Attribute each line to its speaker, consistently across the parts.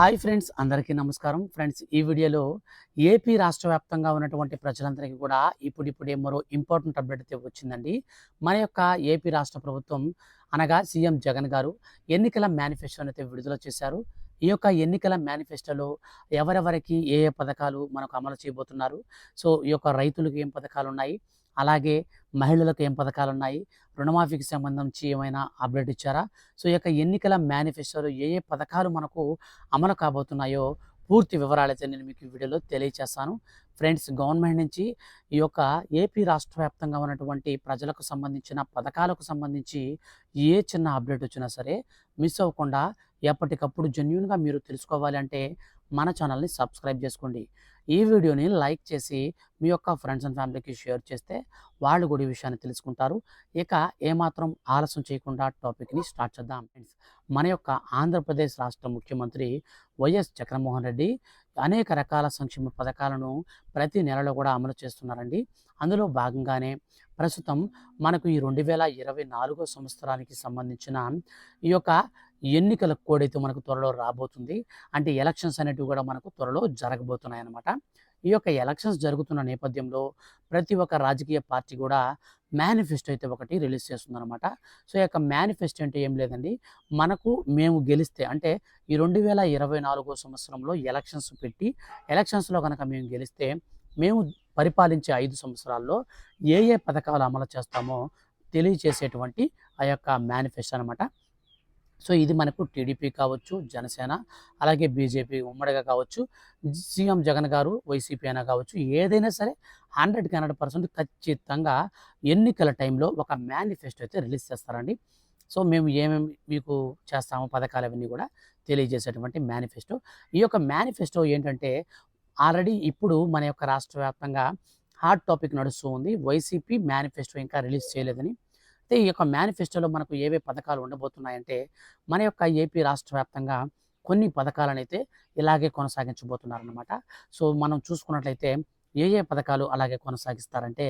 Speaker 1: Hi friends అందరికీ నమస్కారం. Friends ఈ వీడియోలో ఏపీ రాష్ట్ర వ్యాప్తంగా ఉన్నటువంటి ప్రజలందరికీ కూడా ఇప్పుడిప్పుడే మరో ఇంపార్టెంట్ అప్డేట్ అయితే వచ్చిందండి. మన యొక్క ఏపీ రాష్ట్ర ప్రభుత్వం అనగా సీఎం జగన్ గారు ఎన్నికల మేనిఫెస్టోని అయితే విడుదల చేశారు. ఈ యొక్క ఎన్నికల మేనిఫెస్టోలో ఎవరెవరికి ఏ ఏ పథకాలు మనకు అమలు చేయబోతున్నారు? సో ఈ యొక్క రైతులకు ఏం పథకాలు ఉన్నాయి? అలాగే మహిళలకు ఏం పథకాలు ఉన్నాయి రుణమాఫీకి సంబంధించి ఏమైనా అప్డేట్ ఇచ్చారా? సో ఈ యొక్క ఎన్నికల మేనిఫెస్టోలో ఏ ఏ పథకాలు మనకు అమలు కాబోతున్నాయో పూర్తి వివరాలు అయితే నేను మీకు వీడియోలో తెలియచేస్తాను. ఫ్రెండ్స్ గవర్నమెంట్ నుంచి ఈ యొక్క ఏపీ రాష్ట్ర వ్యాప్తంగా ఉన్నటువంటి ప్రజలకు సంబంధించిన పథకాలకు సంబంధించి ఏ చిన్న అప్డేట్ వచ్చినా సరే మిస్ అవ్వకుండా ఎప్పటికప్పుడు జెన్యున్గా మీరు తెలుసుకోవాలి అంటే మన ఛానల్ని సబ్స్క్రైబ్ చేసుకోండి. ఈ వీడియోని లైక్ చేసి మీ యొక్క ఫ్రెండ్స్ అండ్ ఫ్యామిలీకి షేర్ చేస్తే వాళ్ళు కూడా ఈ విషయాన్ని తెలుసుకుంటారు. ఇక ఏమాత్రం ఆలస్యం చేయకుండా టాపిక్ని స్టార్ట్ చేద్దాం. ఫ్రెండ్స్ మన యొక్క ఆంధ్రప్రదేశ్ రాష్ట్ర ముఖ్యమంత్రి వైఎస్ జగన్మోహన్ రెడ్డి అనేక రకాల సంక్షేమ పథకాలను ప్రతి నెలలో కూడా అమలు చేస్తున్నారండి. అందులో భాగంగానే ప్రస్తుతం మనకు ఈ రెండు వేల ఇరవై నాలుగో సంవత్సరానికి సంబంధించిన ఈ యొక్క ఎన్నికల కోడ్ అయితే మనకు త్వరలో రాబోతుంది. అంటే ఎలక్షన్స్ అనేటివి కూడా మనకు త్వరలో జరగబోతున్నాయి అన్నమాట ఈ యొక్క ఎలక్షన్స్ జరుగుతున్న నేపథ్యంలో ప్రతి ఒక్క రాజకీయ పార్టీ కూడా మేనిఫెస్టో అయితే ఒకటి రిలీజ్ చేస్తుందన్నమాట. సో ఈ యొక్క మేనిఫెస్టో అంటే ఏం లేదండి. మనకు మేము గెలిస్తే అంటే ఈ రెండు వేల ఇరవై నాలుగో సంవత్సరంలో ఎలక్షన్స్ పెట్టి ఎలక్షన్స్లో కనుక మేము గెలిస్తే మేము పరిపాలించే ఐదు సంవత్సరాల్లో ఏ ఏ పథకాలు అమలు చేస్తామో తెలియచేసేటువంటి ఆ యొక్క మేనిఫెస్టో అనమాట సో ఇది మనకు టీడీపీ కావచ్చు జనసేన అలాగే బీజేపీ ఉమ్మడిగా కావచ్చు సీఎం జగన్ గారు వైసీపీ అయినా కావచ్చు ఏదైనా సరే హండ్రెడ్కి హండ్రెడ్ పర్సెంట్ ఖచ్చితంగా ఎన్నికల టైంలో ఒక మేనిఫెస్టో అయితే రిలీజ్ చేస్తారండి. సో మేము ఏమేమి మీకు చేస్తామో పథకాలు అవన్నీ కూడా తెలియజేసేటువంటి మేనిఫెస్టో. ఈ యొక్క మేనిఫెస్టో ఏంటంటే ఆల్రెడీ ఇప్పుడు మన యొక్క రాష్ట్ర వ్యాప్తంగా హాట్ టాపిక్ నడుస్తూ ఉంది. వైసీపీ మేనిఫెస్టో ఇంకా రిలీజ్ చేయలేదని అయితే ఈ యొక్క మేనిఫెస్టోలో మనకు ఏవే పథకాలు ఉండబోతున్నాయంటే మన యొక్క ఏపీ రాష్ట్ర వ్యాప్తంగా కొన్ని పథకాలను అయితే ఇలాగే కొనసాగించబోతున్నారనమాట సో మనం చూసుకున్నట్లయితే ఏ ఏ పథకాలు అలాగే కొనసాగిస్తారంటే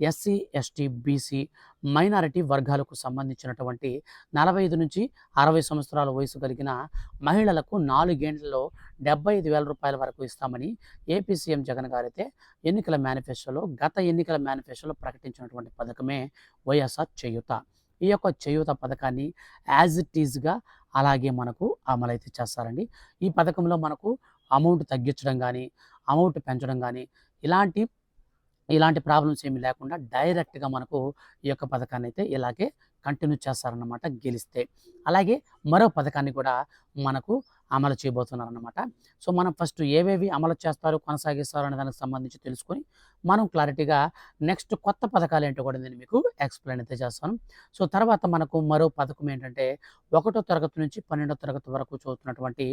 Speaker 1: ఎస్సీ ఎస్టీ బీసీ మైనారిటీ వర్గాలకు సంబంధించినటువంటి నలభై ఐదు నుంచి అరవై సంవత్సరాల వయసు కలిగిన మహిళలకు నాలుగేండ్లలో డెబ్బై ఐదు వేల రూపాయల వరకు ఇస్తామని ఏపీ సీఎం జగన్ గారైతే ఎన్నికల మేనిఫెస్టోలో గత ఎన్నికల మేనిఫెస్టోలో ప్రకటించినటువంటి పథకమే వైఎస్ఆర్ చేయూత. ఈ యొక్క చేయూత పథకాన్ని యాజ్ ఇట్ ఈజ్గా అలాగే మనకు అమలైతే చేస్తారండి. ఈ పథకంలో మనకు అమౌంట్ తగ్గించడం కానీ అమౌంట్ పెంచడం కానీ ఇలాంటి ఇలాంటి ప్రాబ్లమ్స్ ఏమి లేకుండా డైరెక్ట్గా మనకు ఈ యొక్క పథకాన్ని అయితే ఇలాగే కంటిన్యూ చేస్తారన్నమాట గెలిస్తే. అలాగే మరో పథకాన్ని కూడా మనకు అమలు చేయబోతున్నారన్నమాట. సో మనం ఫస్ట్ ఏవేవి అమలు చేస్తారు కొనసాగిస్తారు అనే దానికి సంబంధించి తెలుసుకొని మనం క్లారిటీగా నెక్స్ట్ కొత్త పథకాలు ఏంటో కూడా నేను మీకు ఎక్స్ప్లెయిన్ అయితే చేస్తాను. సో తర్వాత మనకు మరో పథకం ఏంటంటే ఒకటో తరగతి నుంచి పన్నెండో తరగతి వరకు చదువుతున్నటువంటి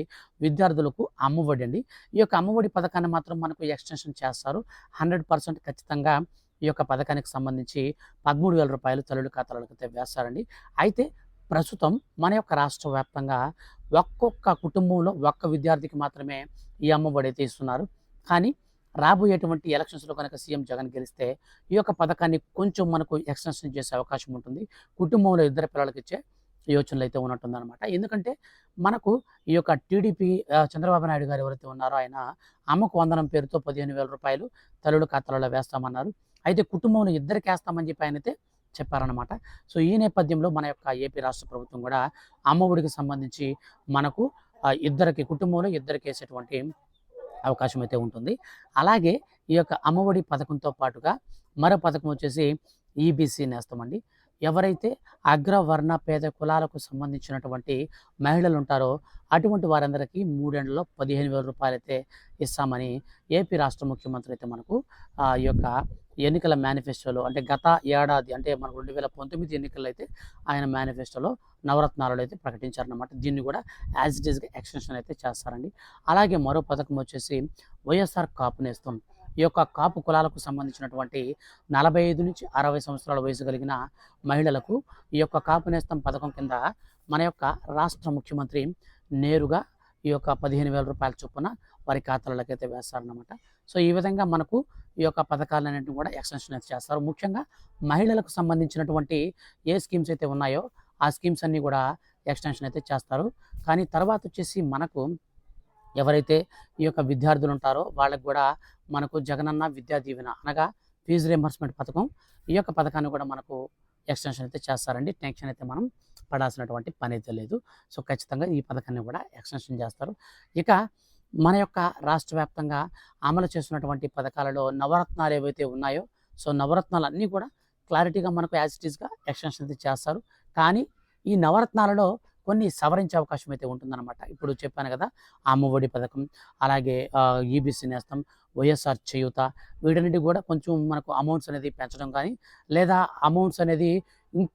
Speaker 1: విద్యార్థులకు అమ్మఒడి అండి. ఈ యొక్క అమ్మఒడి పథకాన్ని మాత్రం మనకు ఎక్స్టెన్షన్ చేస్తారు. హండ్రెడ్ పర్సెంట్ ఖచ్చితంగా ఈ యొక్క పథకానికి సంబంధించి పదమూడు వేల రూపాయలు తల్లుడి ఖాతాలకు వేస్తారండి. అయితే ప్రస్తుతం మన యొక్క రాష్ట్ర వ్యాప్తంగా ఒక్కొక్క కుటుంబంలో ఒక్క విద్యార్థికి మాత్రమే ఈ అమ్మఒడి అయితే ఇస్తున్నారు. కానీ రాబోయేటువంటి ఎలక్షన్స్లో కనుక సీఎం జగన్ గెలిస్తే ఈ యొక్క పథకాన్ని కొంచెం మనకు ఎక్స్టెన్షన్ చేసే అవకాశం ఉంటుంది. కుటుంబంలో ఇద్దరు పిల్లలకి ఇచ్చే యోచనలు అయితే ఉన్నట్టుందనమాట ఎందుకంటే మనకు ఈ యొక్క టీడీపీ చంద్రబాబు నాయుడు గారు ఎవరైతే ఉన్నారో ఆయన అమ్మకు వందనం పేరుతో పదిహేను వేల రూపాయలు తల్లుడు ఖాతాలలో వేస్తామన్నారు. అయితే కుటుంబంలో ఇద్దరికి వేస్తామని చెప్పి ఆయన అయితే చెప్పారనమాట సో ఈ నేపథ్యంలో మన యొక్క ఏపీ రాష్ట్ర ప్రభుత్వం కూడా అమ్మఒడికి సంబంధించి మనకు ఇద్దరికి కుటుంబంలో ఇద్దరికి వేసేటువంటి అవకాశం అయితే ఉంటుంది. అలాగే ఈ యొక్క అమ్మఒడి పథకంతో పాటుగా మరో పథకం వచ్చేసి ఈబీసీ నేస్తామండి. ఎవరైతే అగ్రవర్ణ పేద కులాలకు సంబంధించినటువంటి మహిళలు ఉంటారో అటువంటి వారందరికీ మూడేళ్ళలో పదిహేను వేల రూపాయలు అయితే ఇస్తామని ఏపీ రాష్ట్ర ముఖ్యమంత్రి అయితే మనకు ఆ యొక్క ఎన్నికల మేనిఫెస్టోలో అంటే గత ఏడాది అంటే మనకు రెండు వేల పంతొమ్మిది ఎన్నికల్లో అయితే ఆయన మేనిఫెస్టోలో నవరత్నాలలో అయితే ప్రకటించారనమాట దీన్ని కూడా యాజ్ ఇట్ ఈస్గా ఎక్స్టెన్షన్ అయితే చేస్తారండి. అలాగే మరో పథకం వచ్చేసి వైఎస్ఆర్ కాపునేస్తాం. ఈ యొక్క కాపు కులాలకు సంబంధించినటువంటి నలభై ఐదు నుంచి అరవై సంవత్సరాల వయసు కలిగిన మహిళలకు ఈ యొక్క కాపు నేస్తం పథకం కింద మన యొక్క రాష్ట్ర ముఖ్యమంత్రి నేరుగా ఈ యొక్క పదిహేను వేల రూపాయల చొప్పున వారి ఖాతాలలోకి అయితే వేస్తారనమాట సో ఈ విధంగా మనకు ఈ యొక్క పథకాలన్నింటినీ కూడా ఎక్స్టెన్షన్ అయితే చేస్తారు. ముఖ్యంగా మహిళలకు సంబంధించినటువంటి ఏ స్కీమ్స్ అయితే ఉన్నాయో ఆ స్కీమ్స్ అన్నీ కూడా ఎక్స్టెన్షన్ అయితే చేస్తారు. కానీ తర్వాత వచ్చేసి మనకు ఎవరైతే ఈ యొక్క విద్యార్థులు ఉంటారో వాళ్ళకు కూడా మనకు జగనన్న విద్యా దీవెన అనగా ఫీజు రియంబర్స్మెంట్ పథకం ఈ యొక్క పథకాన్ని కూడా మనకు ఎక్స్టెన్షన్ అయితే చేస్తారండి. టెన్షన్ అయితే మనం పడాల్సినటువంటి పని అయితే లేదు. సో ఖచ్చితంగా ఈ పథకాన్ని కూడా ఎక్స్టెన్షన్ చేస్తారు. ఇక మన యొక్క రాష్ట్ర వ్యాప్తంగా అమలు చేస్తున్నటువంటి పథకాలలో నవరత్నాలు ఏవైతే ఉన్నాయో సో నవరత్నాలు అన్నీ కూడా క్లారిటీగా మనకు యాజ్ ఇట్ ఈస్గా ఎక్స్టెన్షన్ అయితే చేస్తారు. కానీ ఈ నవరత్నాలలో కొన్ని సవరించే అవకాశం అయితే ఉంటుందన్నమాట. ఇప్పుడు చెప్పాను కదా అమ్మఒడి పథకం అలాగే ఈబీసీ నేస్తం వైఎస్ఆర్ చేయూత వీటన్నిటి కూడా కొంచెం మనకు అమౌంట్స్ అనేది పెంచడం కానీ లేదా అమౌంట్స్ అనేది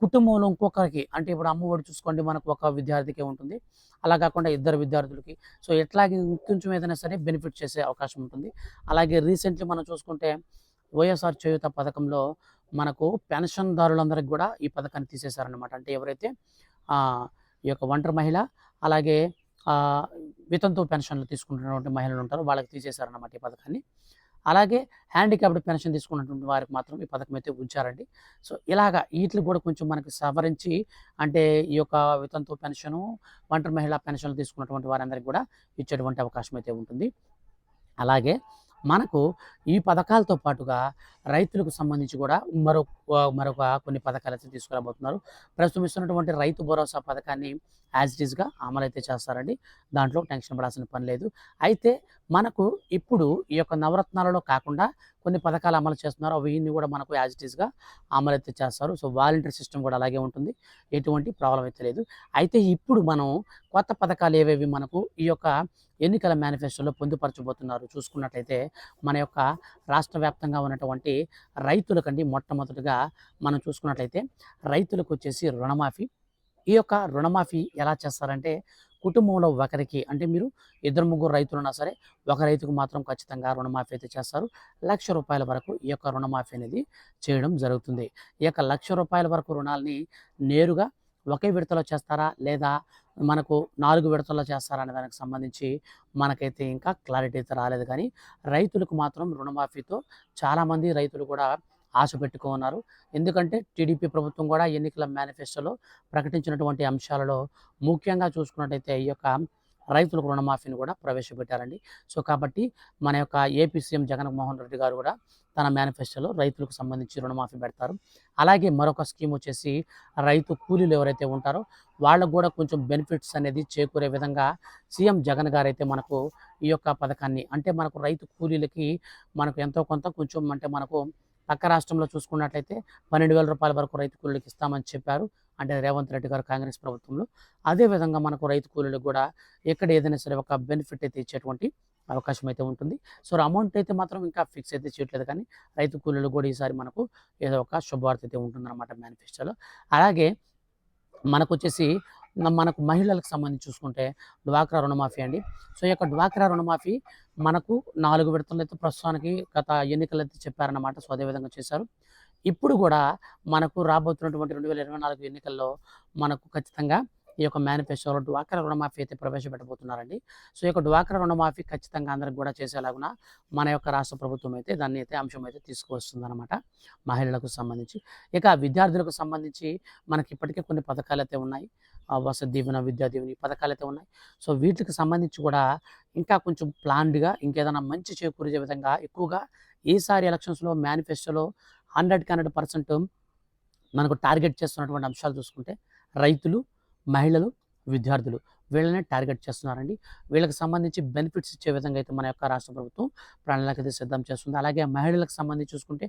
Speaker 1: కుటుంబంలో ఇంకొకరికి అంటే ఇప్పుడు అమ్మఒడి చూసుకోండి మనకు ఒక విద్యార్థికే ఉంటుంది. అలా కాకుండా ఇద్దరు విద్యార్థులకి. సో ఎట్లాగే ఇంకొంచెం ఏదైనా సరే బెనిఫిట్ చేసే అవకాశం ఉంటుంది. అలాగే రీసెంట్లీ మనం చూసుకుంటే వైఎస్ఆర్ చేయూత పథకంలో మనకు పెన్షన్దారులందరికీ కూడా ఈ పథకాన్ని తీసేశారనమాట అంటే ఎవరైతే ఈ యొక్క ఒంటరి మహిళ అలాగే వితంతు పెన్షన్లు తీసుకుంటున్నటువంటి మహిళలు ఉంటారు వాళ్ళకి తీసేశారన్నమాట ఈ పథకాన్ని. అలాగే హ్యాండిక్యాప్డ్ పెన్షన్ తీసుకున్నటువంటి వారికి మాత్రం ఈ పథకం అయితే ఉంచారండి. సో ఇలాగా వీటిని కూడా కొంచెం మనకి సవరించి అంటే ఈ యొక్క వితంతు పెన్షను ఒంటరి మహిళా పెన్షన్లు తీసుకున్నటువంటి వారందరికీ కూడా ఇచ్చేటువంటి అవకాశం అయితే ఉంటుంది. అలాగే మనకు ఈ పథకాలతో పాటుగా రైతులకు సంబంధించి కూడా మరొక మరొక కొన్ని పథకాలు అయితే తీసుకురాబోతున్నారు. ప్రస్తుతం ఇస్తున్నటువంటి రైతు భరోసా పథకాన్ని యాజ్ ఇట్ ఈస్గా అమలు అయితే చేస్తారండి. దాంట్లో టెన్షన్ పడాల్సిన పని లేదు. అయితే మనకు ఇప్పుడు ఈ యొక్క నవరత్నాలలో కాకుండా కొన్ని పథకాలు అమలు చేస్తున్నారు. అవన్నీ కూడా మనకు యాజ్ ఇట్ ఈస్గా అమలు అయితే చేస్తారు. సో వాలంటీర్ సిస్టమ్ కూడా అలాగే ఉంటుంది. ఎటువంటి ప్రాబ్లం అయితే లేదు. అయితే ఇప్పుడు మనం కొత్త పథకాలు ఏవేవి మనకు ఈ యొక్క ఎన్నికల మేనిఫెస్టోలో పొందుపరచబోతున్నారు? చూసుకున్నట్లయితే మన యొక్క రాష్ట్ర వ్యాప్తంగా ఉన్నటువంటి రైతులకండి మొట్టమొదటిగా మనం చూసుకున్నట్లయితే రైతులకు వచ్చేసి రుణమాఫీ. ఈ యొక్క రుణమాఫీ ఎలా చేస్తారంటే కుటుంబంలో ఒకరికి అంటే మీరు ఇద్దరు ముగ్గురు రైతులున్నా సరే ఒక రైతుకు మాత్రం ఖచ్చితంగా రుణమాఫీ అయితే చేస్తారు. లక్ష రూపాయల వరకు ఈ యొక్క రుణమాఫీ అనేది చేయడం జరుగుతుంది. ఈ యొక్క లక్ష రూపాయల వరకు రుణాలని నేరుగా ఒకే విడతలో చేస్తారా? లేదా మనకు నాలుగు విడతల్లో చేస్తారనే దానికి సంబంధించి మనకైతే ఇంకా క్లారిటీ అయితే రాలేదు. కానీ రైతులకు మాత్రం రుణమాఫీతో చాలామంది రైతులు కూడా ఆశ పెట్టుకున్నారు ఎందుకంటే టీడీపీ ప్రభుత్వం కూడా ఎన్నికల మేనిఫెస్టోలో ప్రకటించినటువంటి అంశాలలో ముఖ్యంగా చూసుకున్నట్టయితే ఈ యొక్క రైతులకు రుణమాఫీని కూడా ప్రవేశపెట్టారండి. సో కాబట్టి మన యొక్క ఏపీ సీఎం జగన్మోహన్ రెడ్డి గారు కూడా తన మేనిఫెస్టోలో రైతులకు సంబంధించి రుణమాఫీ పెడతారు. అలాగే మరొక స్కీమ్ వచ్చేసి రైతు కూలీలు ఎవరైతే ఉంటారో వాళ్ళకు కూడా కొంచెం బెనిఫిట్స్ అనేది చేకూరే విధంగా సీఎం జగన్ గారు అయితే మనకు ఈ యొక్క పథకాన్ని అంటే మనకు రైతు కూలీలకి మనకు ఎంతో కొంత కొంచెం అంటే మనకు పక్క రాష్ట్రంలో చూసుకున్నట్లయితే పన్నెండు వేల రూపాయల వరకు రైతు కూలీలకు ఇస్తామని చెప్పారు. అంటే రేవంత్ రెడ్డి గారు కాంగ్రెస్ ప్రభుత్వంలో. అదే విధంగా మనకు రైతు కూలీలకు కూడా ఎక్కడ ఏదైనా సరే ఒక బెనిఫిట్ అయితే ఇచ్చేటువంటి అవకాశం అయితే ఉంటుంది. సో అమౌంట్ అయితే మాత్రం ఇంకా ఫిక్స్ అయితే చేయట్లేదు కానీ రైతు కూలీలు కూడా ఈసారి మనకు ఏదో ఒక శుభవార్త అయితే ఉంటుందన్నమాట మేనిఫెస్టోలో. అలాగే మనకు వచ్చేసి మనకు మహిళలకు సంబంధించి చూసుకుంటే డ్వాక్రా రుణమాఫీ అండి. సో ఈ యొక్క డ్వాక్రా రుణమాఫీ మనకు నాలుగు విడతలు అయితే ప్రస్తుతానికి గత ఎన్నికలు అయితే చెప్పారన్నమాట. సో అదే విధంగా చేశారు. ఇప్పుడు కూడా మనకు రాబోతున్నటువంటి రెండు వేల ఇరవై నాలుగు ఎన్నికల్లో మనకు ఖచ్చితంగా ఈ యొక్క మేనిఫెస్టోలో డ్వాక్రా రుణమాఫీ అయితే ప్రవేశపెట్టబోతున్నారండి. సో ఈ యొక్క డ్వాక్రా రుణమాఫీ ఖచ్చితంగా అందరికి కూడా చేసేలాగున మన యొక్క రాష్ట్ర ప్రభుత్వం అయితే దాన్ని అయితే అంశం అయితే తీసుకువస్తుందన్నమాట. మహిళలకు సంబంధించి. ఇక విద్యార్థులకు సంబంధించి మనకి ఇప్పటికే కొన్ని పథకాలు అయితే ఉన్నాయి వసతి దీవెన విద్యా దీవెన పథకాలు అయితే ఉన్నాయి. సో వీటికి సంబంధించి కూడా ఇంకా కొంచెం ప్లాన్డ్గా ఇంకేదైనా మంచి చేకూరిచే విధంగా ఎక్కువగా ఈసారి ఎలక్షన్స్లో మేనిఫెస్టోలో హండ్రెడ్కి హండ్రెడ్ పర్సెంట్ మనకు టార్గెట్ చేస్తున్నటువంటి అంశాలు చూసుకుంటే రైతులు మహిళలు విద్యార్థులు వీళ్ళనే టార్గెట్ చేస్తున్నారండి. వీళ్ళకి సంబంధించి బెనిఫిట్స్ ఇచ్చే విధంగా అయితే మన యొక్క రాష్ట్ర ప్రభుత్వం ప్రణాళిక అయితే సిద్ధం చేస్తుంది. అలాగే మహిళలకు సంబంధించి చూసుకుంటే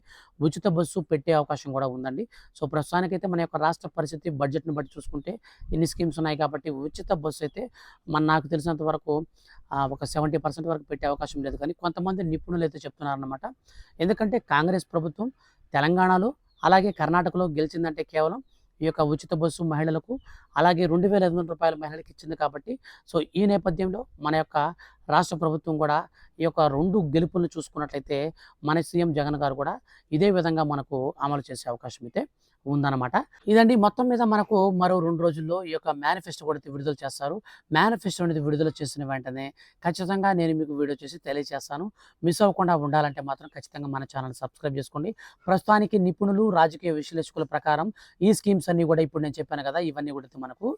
Speaker 1: ఉచిత బస్సు పెట్టే అవకాశం కూడా ఉందండి. సో ప్రస్తుతానికైతే మన యొక్క రాష్ట్ర పరిస్థితి బడ్జెట్ను బట్టి చూసుకుంటే ఇన్ని స్కీమ్స్ ఉన్నాయి కాబట్టి ఉచిత బస్సు అయితే మన నాకు తెలిసినంత వరకు ఒక సెవెంటీ పర్సెంట్ వరకు పెట్టే అవకాశం లేదు. కానీ కొంతమంది నిపుణులు అయితే చెప్తున్నారనమాట ఎందుకంటే కాంగ్రెస్ ప్రభుత్వం తెలంగాణలో అలాగే కర్ణాటకలో గెలిచిందంటే కేవలం ఈ యొక్క ఉచిత బస్సు మహిళలకు అలాగే రెండు వేల ఐదు వందల రూపాయల మహిళలకు ఇచ్చింది కాబట్టి సో ఈ నేపథ్యంలో మన యొక్క రాష్ట్ర ప్రభుత్వం కూడా ఈ యొక్క రెండు గెలుపులను చూసుకున్నట్లయితే మన సీఎం జగన్ గారు కూడా ఇదే విధంగా మనకు అమలు చేసే అవకాశం అయితే ఉందన్నమాట. ఇదండి మొత్తం మీద మనకు మరో రెండు రోజుల్లో ఈ యొక్క మేనిఫెస్టో కూడా విడుదల చేస్తారు. మేనిఫెస్టో అనేది విడుదల చేసిన వెంటనే ఖచ్చితంగా నేను మీకు వీడియో చేసి తెలియజేస్తాను. మిస్ అవ్వకుండా ఉండాలంటే మాత్రం ఖచ్చితంగా మన ఛానల్ సబ్స్క్రైబ్ చేసుకోండి. ప్రస్తుతానికి నిపుణులు రాజకీయ విశ్లేషకుల ప్రకారం ఈ స్కీమ్స్ అన్నీ కూడా ఇప్పుడు నేను చెప్పాను కదా ఇవన్నీ కూడా మనకు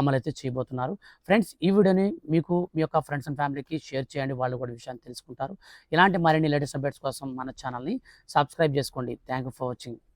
Speaker 1: అమలైతే చేయబోతున్నారు. ఫ్రెండ్స్ ఈ వీడియోని మీకు మీ యొక్క ఫ్రెండ్స్ అండ్ ఫ్యామిలీకి షేర్ చేయండి. వాళ్ళు కూడా విషయాన్ని తెలుసుకుంటారు. ఇలాంటి మరిన్ని లేటెస్ట్ అప్డేట్స్ కోసం మన ఛానల్ని సబ్స్క్రైబ్ చేసుకోండి. Thank you for watching.